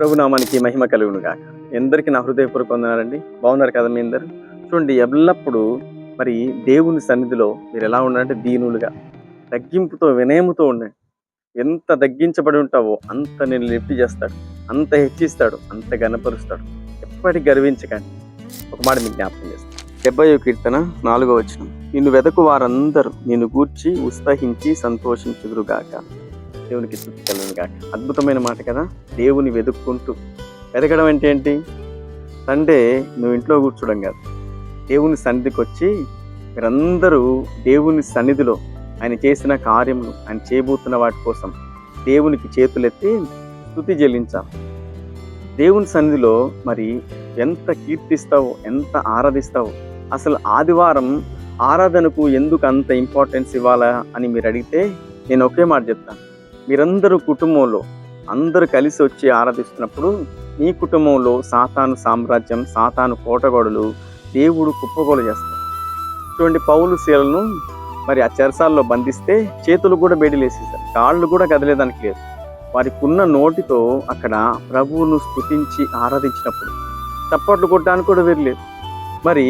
ప్రభునామానికి మహిమ కలుగును గాక ఎందరికి నా హృదయపూర్వక వందనాలండి. బాగున్నారు కదా మీ అందరు? చూడండి ఎల్లప్పుడూ మరి దేవుని సన్నిధిలో మీరు ఎలా ఉండాలంటే దీనులుగా తగ్గింపుతో వినయముతో ఉండండి. ఎంత తగ్గించబడి ఉంటావో అంత నేను లిఫ్ట్ చేస్తాడు. అంత హెచ్చిస్తాడు. అంత గనపరుస్తాడు ఎప్పటికి గర్వించకండి. ఒక మాట మీకు జ్ఞాపకం చేస్తాను. డెబ్బై కీర్తన నాలుగో వచ్చిన నిన్ను వెదకు వారందరూ నిన్ను గూర్చి ఉత్సహించి సంతోషించుదురుగాక. దేవునికి స్థుతి కలుగును అద్భుతమైన మాట కదా? దేవుని వెతుక్కుంటూ వెతకడం అంటే ఏంటి? సండే నువ్వు ఇంట్లో కూర్చోడం కాదు. దేవుని సన్నిధికి వచ్చి మీరందరూ దేవుని సన్నిధిలో ఆయన చేసిన కార్యములు ఆయన చేయబోతున్న వాటి కోసం దేవునికి చేతులెత్తి స్థుతి చెల్లించాం దేవుని సన్నిధిలో మరి ఎంత కీర్తిస్తావో ఎంత ఆరాధిస్తావో అసలు ఆదివారం ఆరాధనకు ఎందుకు అంత ఇంపార్టెన్స్ ఇవ్వాలా అని మీరు అడిగితే నేను ఒకే మాట చెప్తాను. మీరందరూ కుటుంబంలో అందరూ కలిసి వచ్చి ఆరాధిస్తున్నప్పుడు మీ కుటుంబంలో సాతాను సామ్రాజ్యం సాతాను కోటగోడలు దేవుడు కుప్పగోలు చేస్తారు. చూడండి పౌలు శీలను మరి ఆ చెరసాల్లో బంధిస్తే చేతులు కూడా బేడిలేసేసారు కాళ్ళు కూడా కదిలేదానికి లేదు. వారికి ఉన్న నోటితో అక్కడ ప్రభువును స్థుతించి ఆరాధించినప్పుడు చప్పట్లు కొట్టడానికి కూడా వెళ్ళలేదు మరి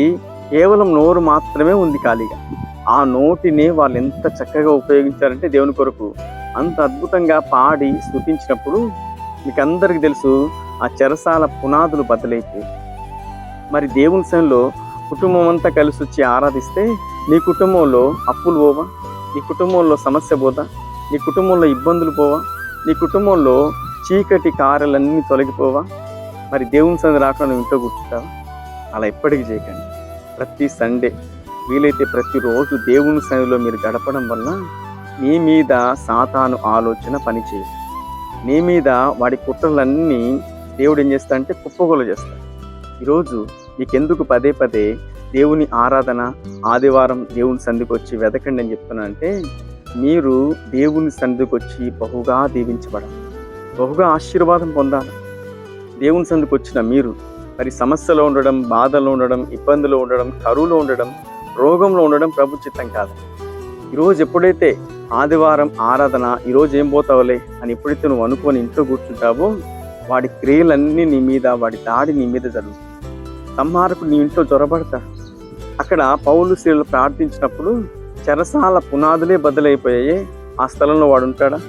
కేవలం నోరు మాత్రమే ఉంది ఖాళీగా. ఆ నోటిని వాళ్ళు ఎంత చక్కగా ఉపయోగించారంటే దేవుని కొరకు అంత అద్భుతంగా పాడి స్థుతించినప్పుడు మీకు అందరికీ తెలుసు ఆ చెరసాల పునాదులు బద్దలైపోయి మరి దేవుని సమయంలో కుటుంబం అంతా కలిసి వచ్చి ఆరాధిస్తే నీ కుటుంబంలో అప్పులు పోవా? నీ కుటుంబంలో సమస్య పోదా? నీ కుటుంబంలో ఇబ్బందులు పోవా? నీ కుటుంబంలో చీకటి కారలన్నీ తొలగిపోవా? మరి దేవుని సంది రాకుండా ఇంట్లో కూర్చుంటావా? అలా ఎప్పటికీ చేయకండి. ప్రతి సండే వీలైతే ప్రతిరోజు దేవుని సన్నిధిలో మీరు గడపడం వల్ల నీ మీద సాతాను ఆలోచన పనిచేయదు. నీ మీద వాడి కుట్రలన్నీ దేవుడు ఏం చేస్తాడంటే కుప్పగోలు చేస్తాడు. ఈరోజు నీకెందుకు పదే పదే దేవుని ఆరాధన ఆదివారం దేవుని సంధికి వచ్చి వెతకండి అని చెప్తున్నానంటే మీరు దేవుని సంధికి వచ్చి బహుగా దీవించబడాలి. బహుగా ఆశీర్వాదం పొందాలి. దేవుని సందుకు వచ్చిన మీరు మరి సమస్యలో ఉండడం బాధలో ఉండడం ఇబ్బందులో ఉండడం కరువులో ఉండడం రోగంలో ఉండడం ప్రభు చిత్తం కాదు. ఈరోజు ఎప్పుడైతే ఆదివారం ఆరాధన ఈరోజు ఏం పోతావులే అని ఎప్పుడైతే నువ్వు అనుకొని ఇంట్లో కూర్చుంటావో వాడి క్రియలన్నీ నీ మీద వాడి దాడి నీ మీద జరుగుతుంది. సంహారకు నీ ఇంట్లో జ్వరబడతాడు అక్కడ పౌలు స్త్రీలు ప్రార్థించినప్పుడు చెరసాల పునాదులే బద్దలైపోయాయి. ఆ స్థలంలో వాడు ఉంటాడా?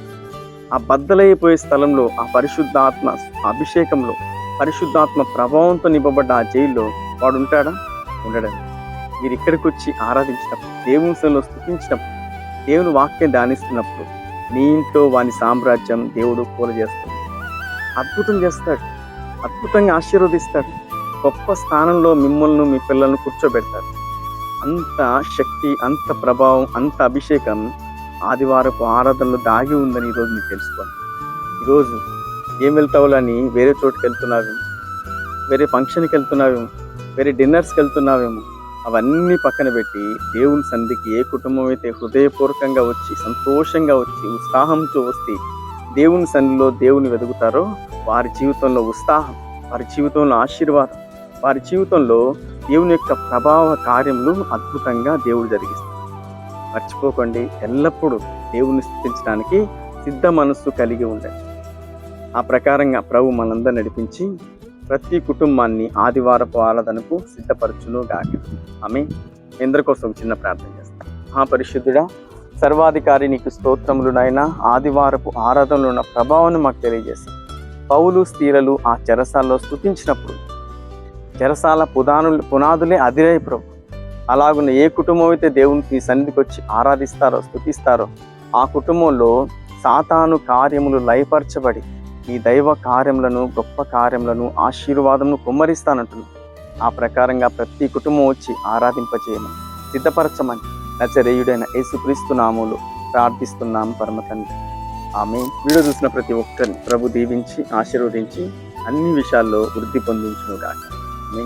ఆ బద్దలైపోయే స్థలంలో ఆ పరిశుద్ధాత్మ అభిషేకంలో పరిశుద్ధాత్మ ప్రభావంతో నింపబడ్డ ఆ జైల్లో వాడు ఉంటాడా? ఉండడండి మీరు ఇక్కడికి వచ్చి ఆరాధించినప్పుడు దేవుని సన్నిధిలో స్థుతించినప్పుడు దేవుని వాక్యం ధ్యానిస్తున్నప్పుడు మీ ఇంట్లో వాని సామ్రాజ్యం దేవుడు పూల చేస్తాడు. అద్భుతం చేస్తాడు. అద్భుతంగా ఆశీర్వదిస్తాడు. గొప్ప స్థానంలో మిమ్మల్ని మీ పిల్లలను కూర్చోబెడతాడు. అంత శక్తి అంత ప్రభావం అంత అభిషేకం ఆదివారపు ఆరాధనలో దాగి ఉందని ఈరోజు మీరు తెలుసుకోండి ఈరోజు ఏం వెళ్తావులని వేరే చోటుకి వెళ్తున్నావేమో వేరే ఫంక్షన్కి వెళ్తున్నావేమో వేరే డిన్నర్స్కి వెళ్తున్నావేమో అవన్నీ పక్కన పెట్టి దేవుని సంధికి ఏ కుటుంబం అయితే హృదయపూర్వకంగా వచ్చి సంతోషంగా వచ్చి ఉత్సాహంతో వస్తే దేవుని సన్నిలో దేవుని వెతుకుతారో వారి జీవితంలో ఉత్సాహం వారి జీవితంలో ఆశీర్వాదం వారి జీవితంలో దేవుని యొక్క ప్రభావ కార్యములు అద్భుతంగా దేవుడు జరిగిస్తారు. మర్చిపోకండి ఎల్లప్పుడూ దేవుని స్థితించడానికి సిద్ధ మనస్సు కలిగి ఉండండి. ఆ ప్రకారంగా ప్రభు మనందరూ నడిపించి ప్రతి కుటుంబాన్ని ఆదివారపు ఆరాధనకు సిద్ధపరచును గాక ఆమె ఎందరి కోసం చిన్న ప్రార్థన చేస్తాం. ఆ సర్వాధికారి నీకు స్తోత్రములు ఆదివారపు ఆరాధనలో ఉన్న ప్రభావాన్ని మాకు తెలియజేస్తాం పౌలు స్త్రీలు ఆ చెరసాల్లో స్థుతించినప్పుడు చెరసాల పునాదులు పునాదులే అదిరే ప్రభు. అలాగున్న ఏ కుటుంబం అయితే దేవునికి సన్నిధికి వచ్చి ఆరాధిస్తారో స్థుతిస్తారో ఆ కుటుంబంలో సాతాను కార్యములు లయపరచబడి ఈ దైవ కార్యములను గొప్ప కార్యములను ఆశీర్వాదమును కుమ్మరిస్తానంటున్నాను ఆ ప్రకారంగా ప్రతి కుటుంబం వచ్చి ఆరాధింపచేయమని సిద్ధపరచమని నచరేయుడైన యేసుక్రీస్తు నామములు ప్రార్థిస్తున్నాం పరమ తండ్రి. ఆమె వీడియో చూసిన ప్రతి ఒక్కరిని ప్రభు దీవించి ఆశీర్వదించి అన్ని విషయాల్లో వృద్ధి పొందించును ఆమె